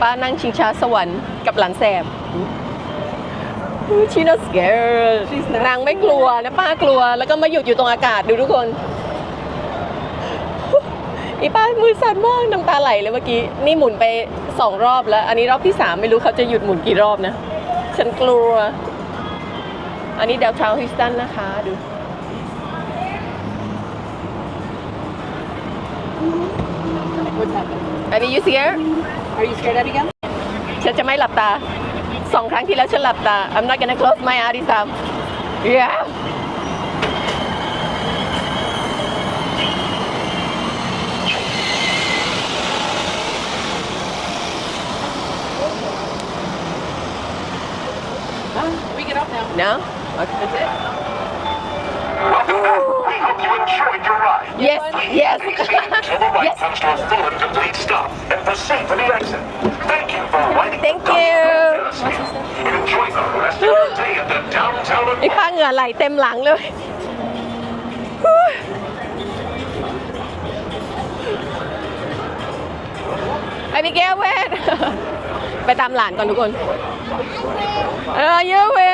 ป้านั่งชิงช้าสวรรค์กับหลานแสบชีน่าสเกร์นางไม่กลัวนะป้ากลัว แล้วก็มาหยุดอยู่ตรงอากาศดูทุกคน อีป้ามือสั่นมากน้ำตาไหลเลยเมื่อกี้ นี่หมุนไปสองรอบแล้ว อันนี้รอบที่สามไม่รู้เขาจะหยุดหมุนกี่รอบนะ ฉันกลัว อันนี้ดาวเทาฮิสตันนะคะดูอันนี้ยูเซีย Are you scared, Abigail? ฉันจะไม่หลับตา สองครั้งที่แล้วฉันหลับตา I'm not gonna close my eyes this time yeah Huh? We get off now. no okay that's it We hope you enjoyed your ride. yes yes Please see to the right yes comes to a full and complete Thank you อ้ป้าเหงื่อไหลเต็มหลังเลยไอ้พี่แก้วเวท ไปตามหลานก่อนทุกคน เออเยอะเวน